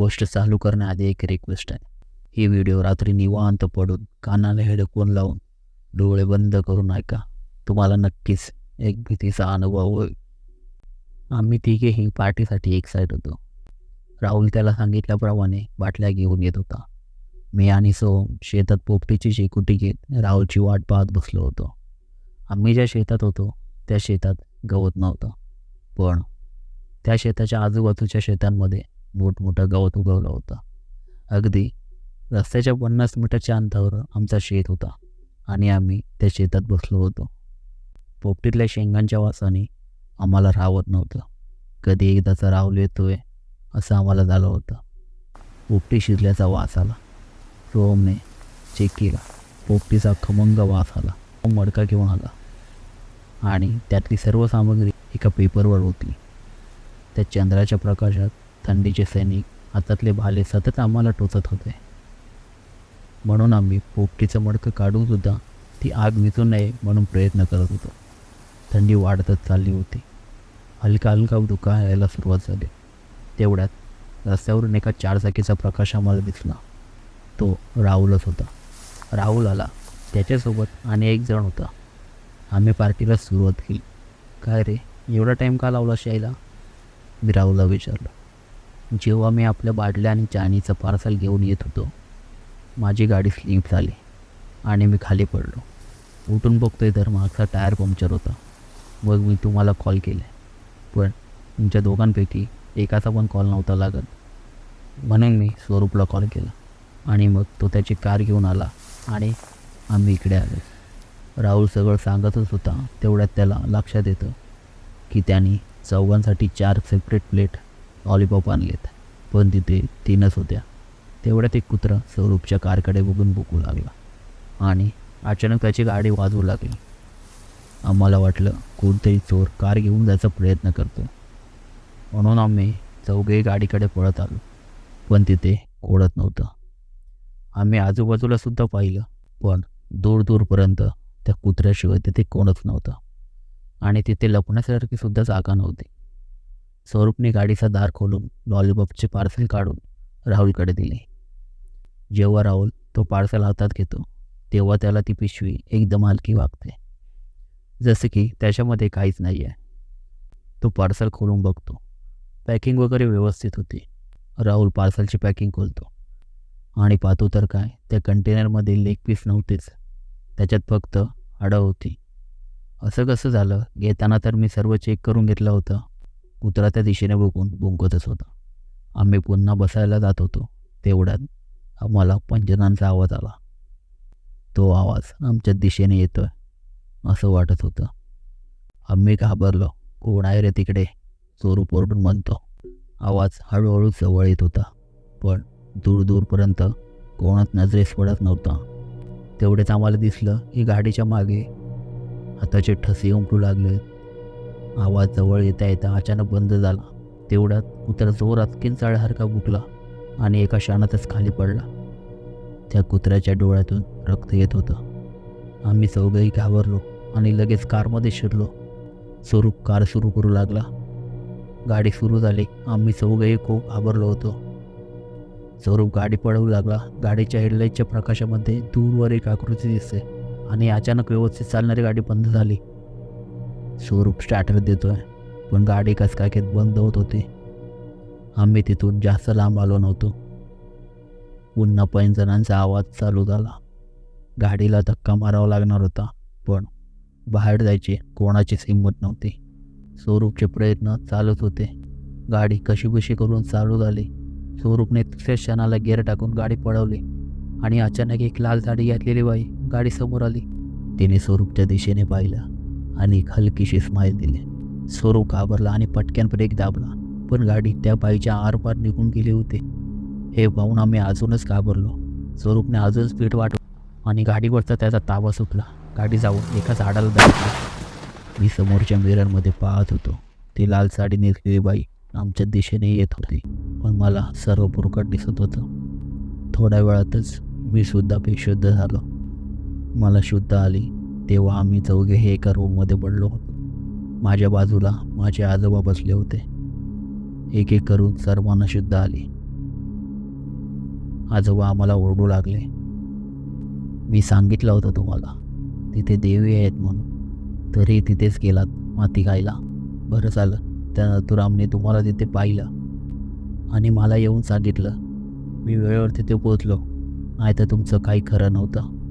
गोष्ट चालू करण्याआधी एक रिक्वेस्ट आहे. ही व्हिडिओ रात्री निवांत पडून कानाला हेडफोन लावून डोळे बंद करून ऐका तुम्हाला नक्कीच एक भीतीचा अनुभव होईल. आम्ही तिघेही पार्टीसाठी एक्साईट होतो. राहुल त्याला सांगितल्याप्रमाणे बाटल्या घेऊन येत होता. मी आणि सोम शेतात पोपटीची शेकुटी घेत राहुलची वाट पाहत बसलो होतो. आम्ही ज्या शेतात होतो त्या शेतात गवत नव्हतं. पण त्या शेताच्या आजूबाजूच्या शेतांमध्ये मोठमोठं गवत उगवलं होतं. अगदी रस्त्याच्या पन्नास मीटरच्या अंतावर आमचा शेत होता आणि आम्ही त्या शेतात बसलो होतो. पोपटीतल्या शेंगांच्या वासाने आम्हाला राहत नव्हतं. कधी एकदाचा राहुल येतोय असं आम्हाला झालं होतं. पोपटी शिजल्याचा वास आला. रोमने चेक केला. पोपटीचा खमंग वास आला. तो मडका घेऊन आला. आणि त्यातली सर्व सामग्री एका पेपरवर होती. त्या चंद्राच्या प्रकाशात थंडीचे सैनिक हातातले भाले सतत आम्हाला टोचत होते. म्हणून आम्ही पोपटीचं मडकं काढून सुद्धा ती आग विचू नये म्हणून प्रयत्न करत होतो. थंडी वाढतच चालली होती. हलका हलका धुका यायला सुरुवात झाली. तेवढ्यात रस्त्यावरून एका चारचाकीचा प्रकाश आम्हाला दिसला. तो राहुलच होता. राहुल आला. त्याच्यासोबत आणि एक जण होता. आम्ही पार्टीला सुरुवात केली. काय रे? एवढा टाईम का लावला यायला? मी राहुलला विचारलं. जेव्हा मी आपल्या बाटल्या आणि चायनीचं पार्सल घेऊन येत होतो माझी गाडी स्लिप झाली आणि मी खाली पडलो. उठून बघतोय तर मागचा टायर पंक्चर होता. मग मी तुम्हाला कॉल केले. पण तुमच्या दोघांपैकी एकाचा पण कॉल नव्हता लागत. म्हणून मी स्वरूपला कॉल केला आणि मग तो त्याची कार घेऊन आला आणि आम्ही इकडे आलो. राहुल सगळं सांगतच होता तेवढ्यात त्याला लक्षात येतं की त्याने चौघांसाठी चार सेपरेट प्लेट लॉलीपॉप आणलेत पण तिथे तीनच होत्या. तेवढ्यात एक कुत्रा स्वरूपच्या कारकडे बघून बुकू लागला. आणि अचानक त्याची गाडी वाजवू लागली. आम्हाला वाटलं कोणतरी चोर कार घेऊन जायचा प्रयत्न करतो म्हणून आम्ही चौघेही गाडीकडे पळत आलो. पण तिथे ओढत नव्हतं. आम्ही आजूबाजूला सुद्धा पाहिलं पण दूर दूरपर्यंत त्या कुत्र्याशिवाय तिथे कोणच नव्हतं. आणि तिथे लपण्यासारखी सुद्धा जागा नव्हती. स्वरूपने गाडीचा दार खोलून लॉलीपॉपचे पार्सल काढून राहुलकडे दिले. जेव्हा राहुल तो पार्सल हातात घेतो तेव्हा त्याला ती पिशवी एकदम हलकी वागते. जसं की त्याच्यामध्ये काहीच नाही आहे तो पार्सल खोलून बघतो. पॅकिंग वगैरे व्यवस्थित होती. राहुल पार्सलची पॅकिंग खोलतो. आणि पाहतो तर काय त्या कंटेनरमध्ये लेग पीस नव्हतेच. त्याच्यात फक्त हाडं होती. असं कसं झालं घेताना तर मी सर्व चेक करून घेतलं होतं. कुत्रा त्या दिशेने बघून बुंकतच होता. आम्ही पुन्हा बसायला जात होतो. तेवढ्यात आम्हाला पंजनांचा आवाज आला. तो आवाज आमच्या दिशेने येतोय असं वाटत होतं. आम्ही घाबरलो. कोण आहे रे तिकडे? चोरू ओरडून म्हणतो. आवाज हळूहळू जवळ येत होता. पण दूर दूरपर्यंत कोणच नजरेस पडत नव्हता. तेवढेच आम्हाला दिसलं की गाडीच्या मागे हाताचे ठसे उमटू लागले आवाज जवळ येता येता अचानक बंद झाला. तेवढ्यात कुत्रा जोरात किंचाळ्यासारखा बुकला आणि एका शाणातच खाली पडला. त्या कुत्र्याच्या डोळ्यातून रक्त येत होतं. आम्ही चौघही घाबरलो आणि लगेच कारमध्ये शिरलो. स्वरूप कार सुरू करू लागला. गाडी सुरू झाली. आम्ही चौघही खूप घाबरलो होतो. स्वरूप गाडी पळवू लागला. गाडीच्या हेडलाईटच्या प्रकाशामध्ये दूरवर एक आकृती दिसते आणि अचानक व्यवस्थित चालणारी गाडी बंद झाली. स्वरूप स्टार्टर देतोय. पण गाडी कस बंद होत होती. आम्ही तिथून जास्त लांब आलो नव्हतो. पुन्हा पैंजणांचा आवाज चालू झाला. गाडीला धक्का मारावा लागणार होता पण बाहेर जायची कोणाचीच हिंमत नव्हती. स्वरूपचे प्रयत्न चालूच होते. गाडी कशीबशी करून चालू झाली. स्वरूपने दुसऱ्या क्षणाला गेअर टाकून गाडी पळवली आणि अचानक एक लाल साडी घातलेली बाई गाडी समोर आली. तिने स्वरूपच्या दिशेने पाहिलं. आणि एक हलकीशी स्माईल दिली. स्वरूप घाबरला आणि पटक्यान ब्रेक दाबला. पण गाडी त्या बाईच्या आरपार निघून गेली होती. हे पाहून आम्ही अजूनच घाबरलो. स्वरूपने अजून स्पीड वाढ आणि गाडीवरचा त्याचा ताबा सुटला. गाडी जाऊन एका झाडाला धडकली मी समोरच्या मिररमध्ये पाहत होतो. ती लाल साडी नेसलेली बाई आमच्या दिशेने येत होती. पण मला सर्व पुरकट दिसत होतं. थोड्या वेळातच मी सुद्धा बेशुद्ध झालो. मला शुद्ध आली. तेव्हा आम्ही चौघे हे एका रूममध्ये पडलो होतो. माझ्या बाजूला माझे आजोबा बसले होते. एक एक करून सर्वांना शुद्ध आली. आजोबा आम्हाला ओरडू लागले. मी सांगितलं होतं तुम्हाला तिथे देवी आहेत म्हणून. तरी तिथेच गेलात माती खायला. बरं झालं त्या नथुरामने तुम्हाला तिथे पाहिलं. आणि मला येऊन सांगितलं मी वेळेवर तिथे पोचलो नाही तर तुमचं काही खरं नव्हतं.